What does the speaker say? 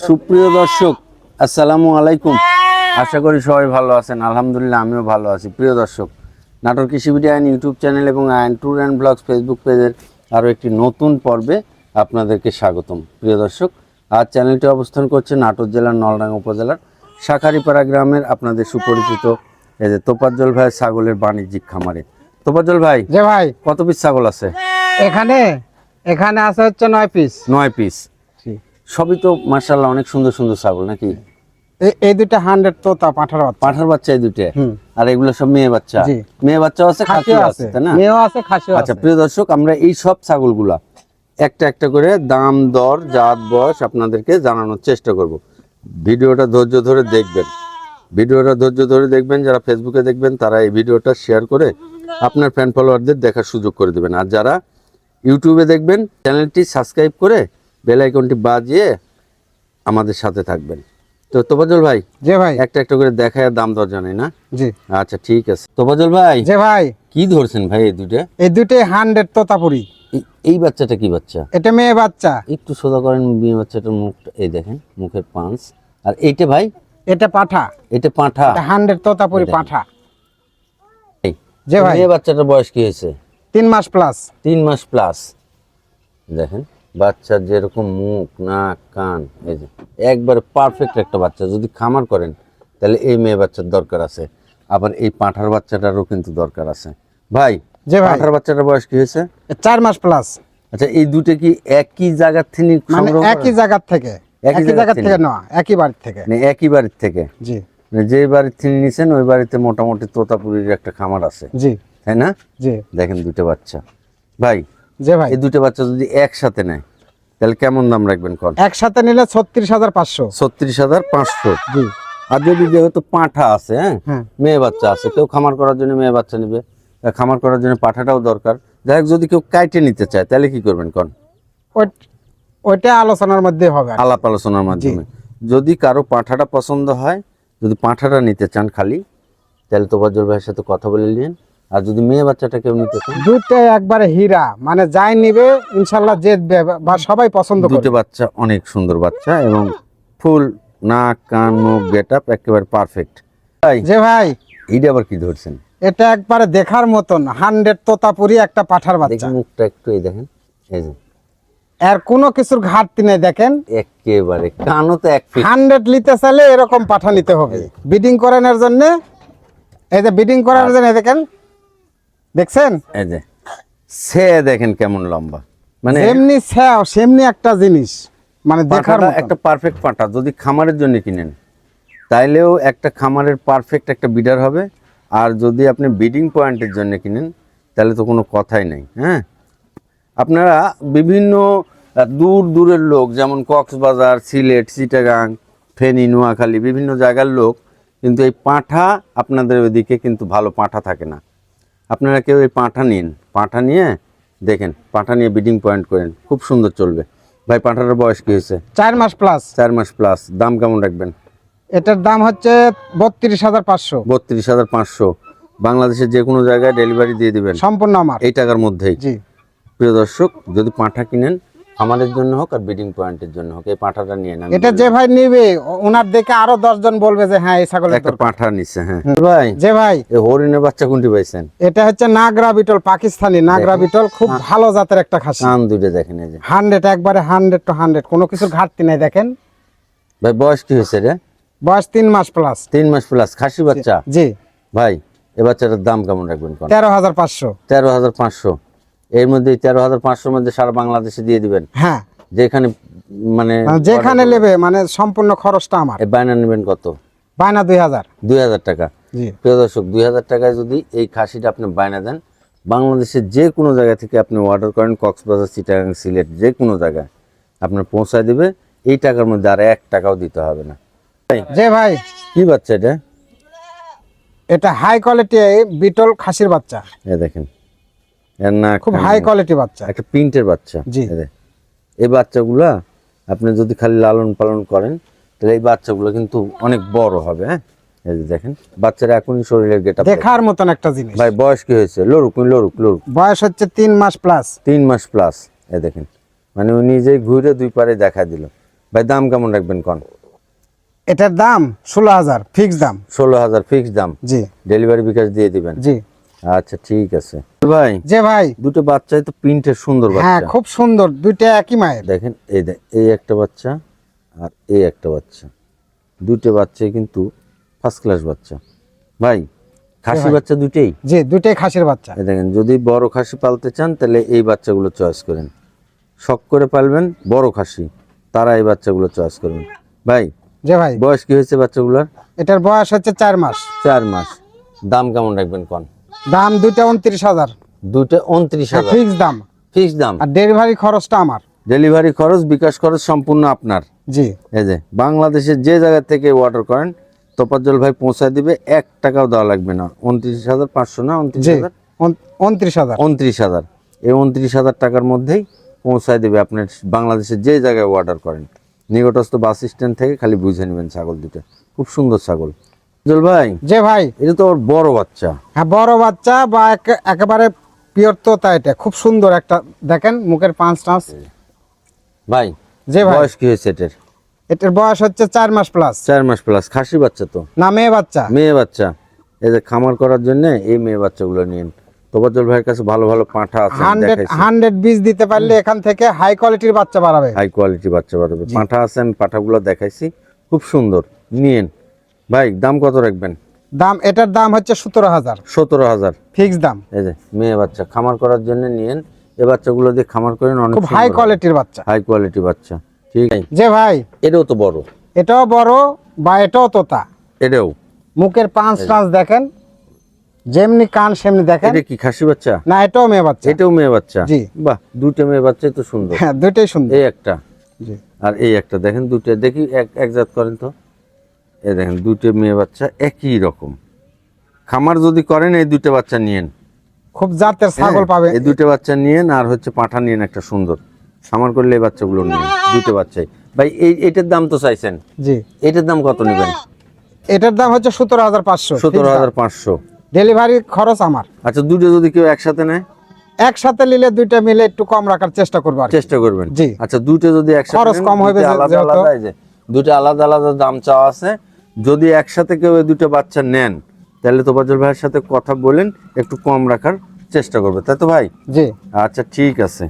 সুপ্রিয় দর্শক আসসালামু আলাইকুম। আশা করি সবাই ভালো আছেন। আলহামদুলিল্লাহ আমিও ভালো আছি। প্রিয় দর্শক নাটোর কৃষি ভিডিও আইন ইউটিউব চ্যানেল এবং আইন ট্যুর অ্যান্ড ব্লগস ফেসবুক পেজের আরও একটি নতুন পর্বে আপনাদেরকে স্বাগতম। প্রিয় দর্শক আজ চ্যানেলটি অবস্থান করছে নাটোর জেলার নলডাঙ্গা উপজেলার শাখারিপাড়া গ্রামের আপনাদের সুপরিচিত এই যে তোপাজ্জল ভাই ছাগলের বাণিজ্যিক খামারে। তোপাজ্জল ভাই যে ভাই। কত পিস ছাগল আছে? এখানে এখানে আছে হচ্ছে নয় পিস। নয় পিস। সবই তো মার্শাল্লাহ অনেক সুন্দর সুন্দর ছাগল নাকি? এই দুটা হান্ড্রেড তোতা পাঠার বাচ্চা। পাঠার বাচ্চা এই দুটো আর এগুলো সব মেয়ে বাচ্চা? মেয়ে বাচ্চা আছে খাসিও আছে। তাই না? মেয়েও আছে খাসিও আচ্ছা প্রিয় দর্শক আমরা এই সব ছাগলগুলা একটা একটা করে দাম দর জাত বয়স আপনাদেরকে জানানোর চেষ্টা করব। ভিডিওটা ধৈর্য ধরে দেখবেন। ভিডিওটা ধৈর্য ধরে দেখবেন যারা ফেসবুকে দেখবেন তারা এই ভিডিওটা শেয়ার করে আপনার ফ্যান ফলোয়ারদের দেখার সুযোগ করে দেবেন। আর যারা ইউটিউবে দেখবেন চ্যানেলটি সাবস্ক্রাইব করে বেল আইকনটি বাজিয়ে আমাদের সাথে থাকবেন। তো তোবাজল ভাই যে ভাই। একটা একটা করে দেখায় দাম দর জানাই না? জি। আচ্ছা ঠিক আছে। তোবাজল ভাই যে ভাই। কি ধরছেন ভাই এই দুটো এই দুটোই হান্ড্রেড তোতাপুরি। এই- বাচ্চাটা কি বাচ্চা? এটা মেয়ে বাচ্চা। একটু সোজা করেন মেয়ে বাচ্চাটার মুখটা এই দেখেন মুখের পাঁচ। আর এইটা ভাই? এটা পাঠা। এটা পাঁঠা। এটা হান্ড্রেড তোতাপুরি পাঠা। এই, যে ভাই। মেয়ে বাচ্চাটার বয়স কি হয়েছে? তিন মাস প্লাস। তিন মাস প্লাস। দেখেন। বাচ্চার যেরকম মুখ নাক কান এই যে একবারে পারফেক্ট একটা বাচ্চা। যদি খামার করেন তাহলে এই মেয়ে বাচ্চার দরকার আছে। আবার এই পাঁঠার বাচ্চাটারও কিন্তু দরকার আছে। ভাই যে পাঁঠার বাচ্চাটার বয়স কি হয়েছে? চার মাস প্লাস আচ্ছা এই দুটো কি একই জায়গার থেকে মানে সংগ্রহ একই করা? জায়গার থেকে। একই জায়গার থেকে? একই বাড়ির থেকে। মানে একই বাড়ির থেকে? জি। মানে যে বাড়ির থেকে নিছেন ওই বাড়িতে মোটামুটি তোতাপুরির একটা খামার আছে। জি। তাই না? জি। দেখেন দুটো বাচ্চা। ভাই যে ভাই। এই দুটো বাচ্চা যদি একসাথে নেয় তাহলে কেমন দাম রাখবেন কন? একসাথে নিলে ছত্রিশ হাজার পাঁচশো। ছত্রিশ হাজার পাঁচশো? জি। আর যদি যেহেতু পাঁঠা আছে হ্যাঁ? হ্যাঁ। মেয়ে বাচ্চা আছে কেউ খামার করার জন্য মেয়ে বাচ্চা নেবে খামার করার জন্য পাঠাটাও দরকার। যাই হোক যদি কেউ কাইটে নিতে চায় তাহলে কি করবেন কন? ওই- ওইটা আলোচনার মধ্যে হবে আলাপ আলোচনার মাধ্যমে। যদি কারও পাঁঠাটা পছন্দ হয় যদি পাঁঠাটা নিতে চান খালি তাহলে তোবাজ্জল ভাইয়ের সাথে কথা বলে নিন। আর যদি মেয়ে বাচ্চাটা কেউ নিতে চান দুটো একবারে হীরা। মানে যাই নিবে ইনশাল্লাহ জেতবে বা সবাই পছন্দ দুটো করবে বাচ্চা অনেক সুন্দর বাচ্চা এবং ফুল নাক কান মুখ গেট আপ একেবারে পারফেক্ট। যে ভাই এইটা আবার কি ধরছেন? এটা একবারে দেখার মতন হান্ড্রেড তোতাপুরি একটা পাঠার বাচ্চা। মুখটা একটু এই দেখেন এই যে। এর কোনো কিছুর ঘাটতি নেই দেখেন। একেবারে কানও তো এক হান্ড্রেড নিতে চাইলে এরকম পাঠা নিতে হবে। বিডিং করানোর জন্য এই যে বিডিং করানোর জন্য দেখেন দেখছেন? এই যে সে দেখেন কেমন লম্বা। মানে এমনি ছ্যাও সেমনি একটা জিনিস মানে দেখার একটা পারফেক্ট পাঁঠা যদি খামারের জন্য কিনেন তাইলেও একটা খামারের পারফেক্ট একটা বিডার হবে। আর যদি আপনি বিডিং পয়েন্টের জন্য কিনেন তাহলে তো কোনো কথাই নেই হ্যাঁ? আপনারা বিভিন্ন দূর দূরের লোক যেমন কক্সবাজার সিলেট চিটাগাং ফেনী নোয়াখালী বিভিন্ন জায়গার লোক কিন্তু এই পাঁঠা আপনাদের ওইদিকে কিন্তু ভালো পাঁঠা থাকে না। আপনারা কেউ এই পাঁঠা নিন। পাঁঠা নিয়ে দেখেন পাঁঠা নিয়ে বিডিং পয়েন্ট করেন খুব সুন্দর চলবে। ভাই পাঁঠাটার বয়স কি হয়েছে? চার মাস প্লাস চার মাস প্লাস দাম কেমন রাখবেন? এটার দাম হচ্ছে বত্রিশ হাজার পাঁচশো। বত্রিশ হাজার পাঁচশো। বাংলাদেশের যে কোনো জায়গায় ডেলিভারি দিয়ে দিবেন। সম্পূর্ণ আমার। এই টাকার মধ্যেই। জি। প্রিয় দর্শক যদি পাঁঠা কিনেন আমাদের জন্য হোক আর ব্রিডিং পয়েন্টের জন্য হোক এই পাঁঠাটা নিয়ে নেন। এটা যে ভাই নিবে ওনার দেখে আরও জন বলবে যে হ্যাঁ এই ছাগল একটা পাঁঠা নিছে হ্যাঁ। ভাই যে ভাই। এই হরিণের বাচ্চা কোনটি পাইছেন? এটা হচ্ছে নাগরা বিটল পাকিস্তানি নাগরা বিটল খুব হ্যাঁ। ভালো জাতের একটা খাসি। কান দুটো দেখেন এই যে। 100 একবারে 100 টু 100 কোনো কিছুর ঘাটতি নাই দেখেন। ভাই বয়স কি হয়েছে রে? বয়স 3 মাস প্লাস 3 মাস প্লাস খাসি বাচ্চা? জি। ভাই এ বাচ্চাটার দাম কেমন রাখবেন 13500 13500 এর মধ্যে তেরো হাজার পাঁচশোর মধ্যে সারা বাংলাদেশে দিয়ে দিবেন। হ্যাঁ। যেখানে মানে মানে যেখানে নেবে মানে সম্পূর্ণ খরচটা আমার। বায়না নেবেন কত? বায়না দুই হাজার। দুই হাজার টাকা। প্রিয় দর্শক দুই হাজার টাকায় যদি এই খাসিটা আপনি বায়না দেন বাংলাদেশের যে কোনো জায়গা থেকে আপনি অর্ডার করেন কক্সবাজার চিটাগাং সিলেট যে কোনো জায়গায় আপনার পৌঁছায় দিবে। এই টাকার মধ্যে আর এক টাকাও দিতে হবে না। যে ভাই কি বাচ্চা এটা? এটা হাই কোয়ালিটি বিটল খাসির বাচ্চা। এ দেখেন। না খুব হাই কোয়ালিটি বাচ্চা। একটা প্রিন্টের বাচ্চা। জি। এই বাচ্চাগুলা আপনি যদি খালি লালন পালন করেন তাহলে এই বাচ্চাগুলো কিন্তু অনেক বড় হবে হ্যাঁ? এই যে দেখেন বাচ্চারা এখনই শরীরের গেটা দেখার মতন একটা জিনিস। ভাই বয়স কি হয়েছে? লড়ুক লড়ুক লড়ুক। বয়স হচ্ছে তিন মাস প্লাস তিন মাস প্লাস এ দেখেন। মানে উনি নিজেই ঘুরে দুই পারে দেখা দিল। ভাই দাম কেমন রাখবেন কন? এটার দাম ষোলো হাজার ফিক্স দাম। ষোলো হাজার ফিক্স দাম। জি। ডেলিভারি বিকাশ দিয়ে দিবেন। জি। আচ্ছা ঠিক আছে। ভাই। যে ভাই। দুটো বাচ্চাই তো প্রিন্টের সুন্দর হ্যাঁ খুব সুন্দর দুইটা একই মায়ের। দেখেন এই দেখ এই একটা বাচ্চা আর এই একটা বাচ্চা। দুটো বাচ্চাই কিন্তু ফার্স্ট ক্লাস বাচ্চা। ভাই খাসি বাচ্চা দুটেই জি দুইটাই খাসির বাচ্চা। এই দেখেন যদি বড় খাসি পালতে চান তাহলে এই বাচ্চাগুলো চয়েস করেন। শখ করে পালবেন বড় খাসি তারা এই বাচ্চাগুলো চয়েস করবেন। ভাই যে ভাই। বয়স কি হয়েছে বাচ্চাগুলোর? এটার বয়স হচ্ছে চার মাস। চার মাস। দাম কেমন রাখবেন কন? দাম দুইটা উনত্রিশ হাজার। দুটো উনত্রিশ হাজার। ফিক্স দাম। ফিক্স দাম। আর ডেলিভারি খরচটা আমার। ডেলিভারি খরচ বিকাশ খরচ সম্পূর্ণ আপনার। জি। এই যে বাংলাদেশের যে জায়গা থেকে অর্ডার করেন তোপাজ্জল ভাই পৌঁছায় দিবে এক টাকাও দেওয়া লাগবে না। উনত্রিশ হাজার পাঁচশো না উনত্রিশ হাজার? উন- উনত্রিশ হাজার। উনত্রিশ হাজার। এই উনত্রিশ হাজার টাকার মধ্যেই পৌঁছায় দেবে আপনার বাংলাদেশের যে জায়গায় অর্ডার করেন। নিকটস্থ বাস স্ট্যান্ড থেকে খালি বুঝে নেবেন ছাগল দুটো। খুব সুন্দর ছাগল। জল ভাই? যে ভাই। এটা তো ওর বড় বাচ্চা। হ্যাঁ বড় বাচ্চা বা একে- একেবারে পিওর তোতা এটা। খুব সুন্দর একটা দেখেন মুখের পাঁচ টাঁচ। ভাই যে ভাই। বয়স কি হয়েছে এটার? এটার বয়স হচ্ছে চার মাস প্লাস চার মাস প্লাস খাসি বাচ্চা তো? না মেয়ে বাচ্চা। মেয়ে বাচ্চা। যে খামার করার জন্য এই মেয়ে বাচ্চাগুলো নিন। তোবাজ্জল ভাইয়ের কাছে ভালো ভালো পাঁঠা আছে হান্ড্রেড বীজ দিতে পারলে এখান থেকে হাই কোয়ালিটির বাচ্চা বাড়াবে। হাই কোয়ালিটি বাচ্চা বাড়াবে। পাঁঠা আছে আমি পাঁঠাগুলো দেখাইছি। খুব সুন্দর। নিয়েন। ভাই দাম কত রাখবেন? দাম এটার দাম হচ্ছে সতেরো হাজার। সতেরো হাজার। ফিক্স দাম। এই যে মেয়ে বাচ্চা খামার করার জন্য নিয়েন। এই বাচ্চাগুলো দিয়ে খামার করেন অনেক খুব হাই কোয়ালিটির বাচ্চা। হাই কোয়ালিটি বাচ্চা। ঠিক আছে। যে ভাই এটাও তো বড়। এটাও বড় বা এটাও তোতা। এটাও। মুখের পাঁচ টাঁচ দেখেন যেমনি কান সেমনি দেখেন। এটা কি খাসি বাচ্চা? না এটাও মেয়ে বাচ্চা। এটাও মেয়ে বাচ্চা? জি। বাহ দুটো মেয়ে বাচ্চাই তো সুন্দর। হ্যাঁ দুইটাই সুন্দর। এই একটা। জি। আর এই একটা দেখেন দুটো দেখি এক এক জাত করেন তো। এই দেখেন দুটো মেয়ে বাচ্চা একই রকম। খামার যদি করেন এই দুটো বাচ্চা নিয়েন। খুব জাতের ছাগল হ্যাঁ, পাবে। এই দুটো বাচ্চা নিয়েন আর হচ্ছে পাঠা নিয়েন একটা সুন্দর। খামার করলে এই বাচ্চাগুলো নিন দুটো বাচ্চাই। ভাই এই এটার দাম তো চাইছেন? জি। এটার দাম কত নেবেন? এটার দাম হচ্ছে সতেরো হাজার পাঁচশো। সতেরো হাজার পাঁচশো। ডেলিভারি খরচ আমার। আচ্ছা দুটো যদি কেউ একসাথে নেয়? একসাথে নিলে দুইটা মিলে একটু কম রাখার চেষ্টা করব আর চেষ্টা করবেন? জি। আচ্ছা দুটো যদি একসাথে খরচ কম হবে আলাদা আলাদা দুটো আলাদা আলাদা দাম চাওয়া আছে যদি একসাথে কেউ এই দুটো বাচ্চা নেন তাহলে তো বাজল ভাইয়ের সাথে কথা বলেন একটু কম রাখার চেষ্টা করবে। তাই তো ভাই? জি। আচ্ছা ঠিক আছে।